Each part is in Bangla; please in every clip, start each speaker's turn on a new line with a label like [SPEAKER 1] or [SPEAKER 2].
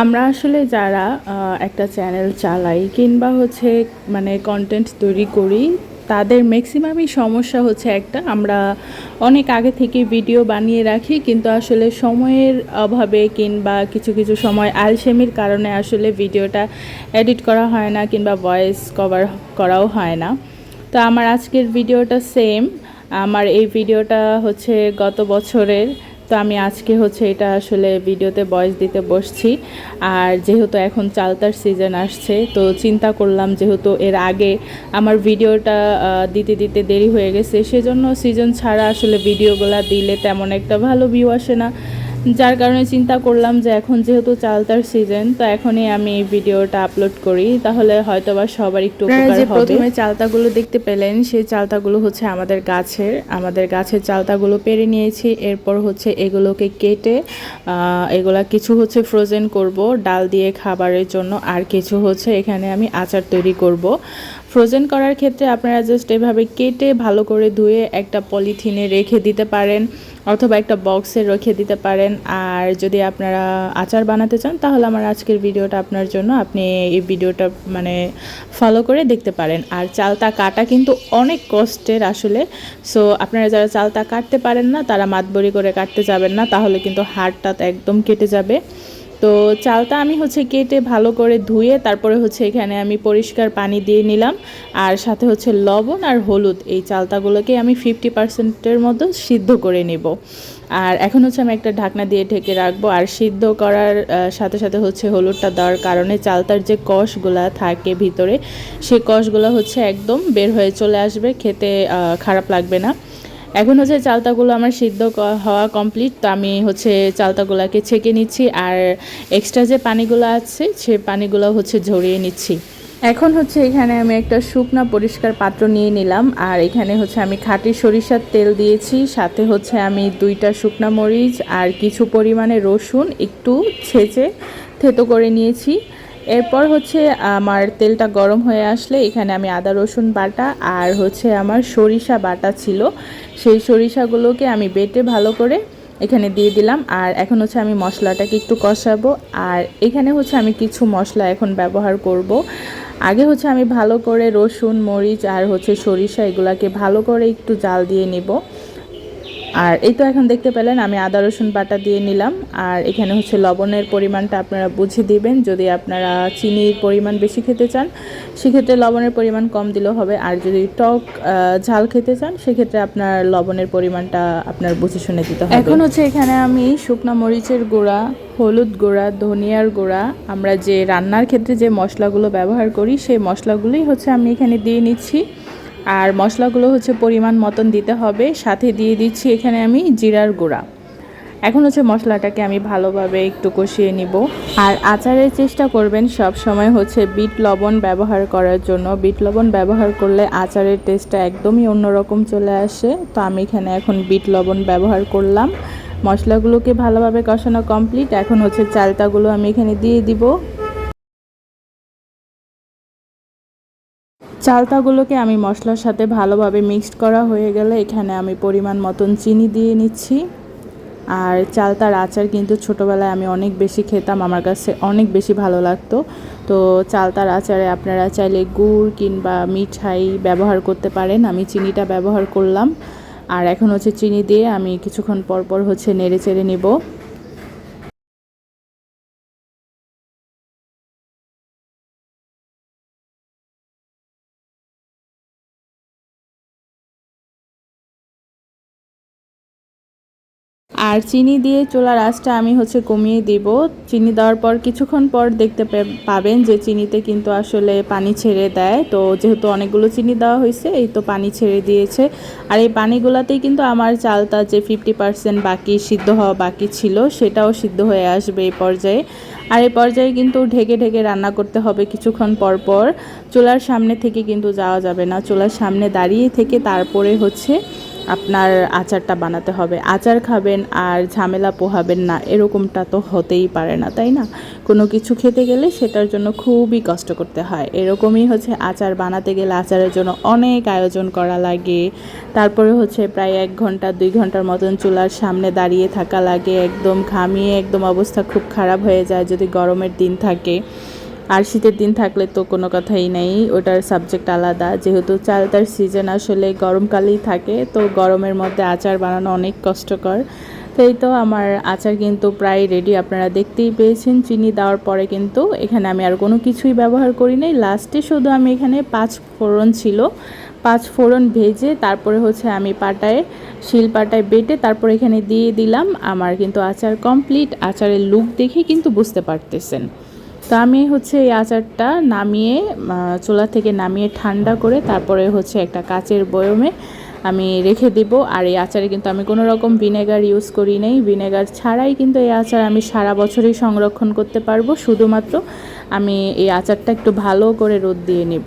[SPEAKER 1] আমরা আসলে যারা একটা চ্যানেল চালাই কিংবা হচ্ছে মানে কন্টেন্ট তৈরি করি, তাদের ম্যাক্সিমামই সমস্যা হচ্ছে একটা, আমরা অনেক আগে থেকে ভিডিও বানিয়ে রাখি, কিন্তু আসলে সময়ের অভাবে কিংবা কিছু কিছু সময় আলসেমির কারণে আসলে ভিডিওটা এডিট করা হয় না কিংবা ভয়েস কভার করাও হয় না। তো আমার আজকের ভিডিওটা সেম আমার এই ভিডিওটা হচ্ছে গত বছরের তো আমি আজকে হচ্ছে এটা আসলে ভিডিওতে বয়স দিতে বসছি। আর যেহেতু এখন চালতার সিজন আসছে, তো চিন্তা করলাম যেহেতু এর আগে আমার ভিডিওটা দিতে দিতে দেরি হয়ে গেছে, সেজন্য সিজন ছাড়া আসলে ভিডিওগুলো দিলে তেমন একটা ভালো ভিউ আসে না। যার কারণে চিন্তা করলাম যে এখন যেহেতু চালতার সিজন তো এখনই আমি এই ভিডিওটা আপলোড করি। তাহলে হয়তো বা সবার একটু উপকার
[SPEAKER 2] যে
[SPEAKER 1] হবে।
[SPEAKER 2] প্রথমে
[SPEAKER 1] চালতাগুলো দেখতে পেলেন সেই চালতাগুলো হচ্ছে আমাদের গাছের। আমাদের গাছের চালতাগুলো পেরে নিয়েছি। এরপর হচ্ছে এগুলোকে কেটে এগুলা কিছু হচ্ছে ফ্রোজেন করব ডাল দিয়ে খাবারের জন্য। আর কিছু হচ্ছে এখানে আমি আচার তৈরি করব। ফ্রোজেন করার ক্ষেত্রে আপনারা জাস্ট এভাবে কেটে ভালো করে ধুয়ে একটা পলিথিনে রেখে দিতে পারেন অথবা একটা বক্সে রেখে দিতে পারেন। আর যদি আপনারা আচার বানাতে চান, তাহলে আমার আজকের ভিডিওটা আপনার জন্য আপনি এই ভিডিওটা মানে ফলো করে দেখতে পারেন। আর চালতা কাটা কিন্তু অনেক কষ্টের আসলে। সো আপনারা যারা চালতা কাটতে পারেন না, তারা মাতবরি করে কাটতে যাবেন না, তাহলে কিন্তু হাড়টা একদম কেটে যাবে। তো চালটা আমি হচ্ছে কেটে ভালো করে ধুয়ে তারপরে হচ্ছে এখানে আমি পরিষ্কার পানি দিয়ে নিলাম। আর সাথে হচ্ছে লবণ আর হলুদ, এই চালতাগুলোকে আমি ফিফটি পার্সেন্টের মতো সিদ্ধ করে নেব। আর এখন হচ্ছে আমি একটা ঢাকনা দিয়ে ঢেকে রাখব। আর সিদ্ধ করার সাথে সাথে হচ্ছে হলুদটা দেওয়ার কারণে চালতার যে কষগুলা থাকে ভিতরে সেই কষগুলো হচ্ছে একদম বের হয়ে চলে আসবে। খেতে খারাপ লাগবে না। এখন হচ্ছে চালতাগুলো আমার সিদ্ধ হওয়া কমপ্লিট তো আমি হচ্ছে চালতাগুলোকে ছেঁকে নিচ্ছি আর এক্সট্রা যে পানিগুলো আছে, সে পানিগুলো হচ্ছে ঝরিয়ে নিচ্ছি। এখন হচ্ছে এখানে আমি একটা শুকনা পরিষ্কার পাত্র নিয়ে নিলাম আর এখানে হচ্ছে আমি খাঁটি সরিষার তেল দিয়েছি, সাথে হচ্ছে আমি দুইটা শুকনা মরিচ আর কিছু পরিমাণে রসুন একটু ছেঁচে থেতো করে নিয়েছি। এরপর হচ্ছে আমার তেলটা গরম হয়ে আসলে এখানে আমি আদা, রসুন বাটা আর হচ্ছে আমার সরিষা বাটা ছিল। সেই সরিষাগুলোকে আমি বেটে ভালো করে এখানে দিয়ে দিলাম। আর এখন হচ্ছে আমি মশলাটাকে একটু কষাবো। আর এখানে হচ্ছে আমি কিছু মশলা এখন ব্যবহার করব। আগে হচ্ছে আমি ভালো করে রসুন, মরিচ আর হচ্ছে সরিষা এগুলাকে ভালো করে একটু জাল দিয়ে নিব। আর এই তো এখন দেখতে পেলেন, আমি আদা, রসুন বাটা দিয়ে নিলাম। আর এখানে হচ্ছে লবণের পরিমাণটা আপনারা বুঝে দিবেন। যদি আপনারা চিনির পরিমাণ বেশি খেতে চান, সেক্ষেত্রে লবণের পরিমাণ কম দিলেও হবে। আর যদি টক ঝাল খেতে চান, সেক্ষেত্রে আপনার লবণের পরিমাণটা আপনার বুঝে শুনে দিতে হবে। এখন হচ্ছে এখানে আমি শুকনো মরিচের গুঁড়া, হলুদ গুঁড়া, ধনিয়ার গুঁড়া, আমরা যে রান্নার ক্ষেত্রে যে মশলাগুলো ব্যবহার করি, সেই মশলাগুলোই হচ্ছে আমি এখানে দিয়ে নিচ্ছি। আর মশলাগুলো হচ্ছে পরিমাণ মতন দিতে হবে। সাথে দিয়ে দিচ্ছি এখানে আমি জিরার গুঁড়া। এখন হচ্ছে মশলাটাকে আমি ভালোভাবে একটু কষিয়ে নিব। আর আচারের চেষ্টা করবেন সব সময় হচ্ছে বিট লবণ ব্যবহার করার জন্য। বিট লবণ ব্যবহার করলে আচারের টেস্টটা একদমই অন্যরকম চলে আসে। তো আমি এখানে এখন বিট লবণ ব্যবহার করলাম। মশলাগুলোকে ভালোভাবে কষানো কমপ্লিট। এখন হচ্ছে চালতাগুলো আমি এখানে দিয়ে দিব। চালতাগুলোকে আমি মশলার সাথে ভালোভাবে মিক্সড করা হয়ে গেলে এখানে আমি পরিমাণ মতন চিনি দিয়ে নিচ্ছি। আর চালতার আচার কিন্তু ছোটোবেলায় আমি অনেক বেশি খেতাম, আমার কাছে অনেক বেশি ভালো লাগতো। তো চালতার আচারে আপনারা চাইলে গুড় কিংবা মিঠাই ব্যবহার করতে পারেন, আমি চিনিটা ব্যবহার করলাম। আর এখন হচ্ছে চিনি দিয়ে আমি কিছুক্ষণ পর পর হচ্ছে নেড়ে চেড়ে নেব। আর চিনি দিয়ে চুলার আঁচটা আমি হচ্ছে কমিয়ে দিব। চিনি দেওয়ার পর কিছুক্ষণ পর দেখতে পাবেন যে চিনিতে কিন্তু আসলে পানি ছেড়ে দেয়। তো যেহেতু অনেকগুলো চিনি দেওয়া হয়েছে, এই তো পানি ছেড়ে দিয়েছে। আর এই পানিগুলোতেই কিন্তু আমার চালটা যে ফিফটি পার্সেন্ট বাকি সিদ্ধ হওয়া বাকি ছিল, সেটাও সিদ্ধ হয়ে আসবে এই পর্যায়ে। আর এই পর্যায়ে কিন্তু ঢেকে ঢেকে রান্না করতে হবে কিছুক্ষণ পর পর। চুলার সামনে থেকে কিন্তু যাওয়া যাবে না। চুলার সামনে দাঁড়িয়ে থেকে তারপরে হচ্ছে আপনার আচারটা বানাতে হবে। আচার খাবেন আর ঝামেলা পোহাবেন না, এরকমটা তো হতেই পারে না, তাই না? কোনো কিছু খেতে গেলে সেটার জন্য খুবই কষ্ট করতে হয়। এরকমই হচ্ছে আচার বানাতে গেলে আচারের জন্য অনেক আয়োজন করা লাগে। তারপরে হচ্ছে প্রায় এক ঘণ্টা, দুই ঘণ্টার মতন চুলার সামনে দাঁড়িয়ে থাকা লাগে। একদম ঘামিয়ে একদম অবস্থা খুব খারাপ হয়ে যায় যদি গরমের দিন থাকে। আর শীতের দিন থাকলে তো কোনো কথাই নেই, ওটার সাবজেক্ট আলাদা। যেহেতু চালতার সিজন আসলে গরমকালেই থাকে, তো গরমের মধ্যে আচার বানানো অনেক কষ্টকর। এই তো আমার আচার কিন্তু প্রায় রেডি আপনারা দেখতেই পেয়েছেন, চিনি দেওয়ার পরে কিন্তু এখানে আমি আর কোনো কিছুই ব্যবহার করি নাই। লাস্টে শুধু আমি এখানে পাঁচ ফোড়ন ছিল, পাঁচ ফোড়ন ভেজে তারপরে হচ্ছে আমি পাটায়, শিল পাটায় বেটে তারপর এখানে দিয়ে দিলাম। আমার কিন্তু আচার কমপ্লিট আচারের লুক দেখে কিন্তু বুঝতে পারতেছেন। তো আমি হচ্ছে এই আচারটা নামিয়ে চুলা থেকে নামিয়ে ঠান্ডা করে তারপরে হচ্ছে একটা কাচের বয়মে আমি রেখে দিব। আর এই আচারে কিন্তু আমি কোনো রকম ভিনেগার ইউজ করি নাই। ভিনেগার ছাড়াই কিন্তু এই আচার আমি সারা বছরই সংরক্ষণ করতে পারব। শুধুমাত্র আমি এই আচারটা একটু ভালো করে রোদ দিয়ে নেব।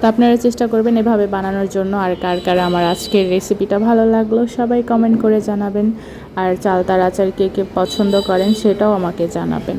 [SPEAKER 1] তো আপনারা চেষ্টা করবেন এভাবে বানানোর জন্য আর কার কার আমার আজকের রেসিপিটা ভালো লাগল সবাই কমেন্ট করে জানাবেন। আর চালতার আচার কে কে পছন্দ করেন সেটাও আমাকে জানাবেন।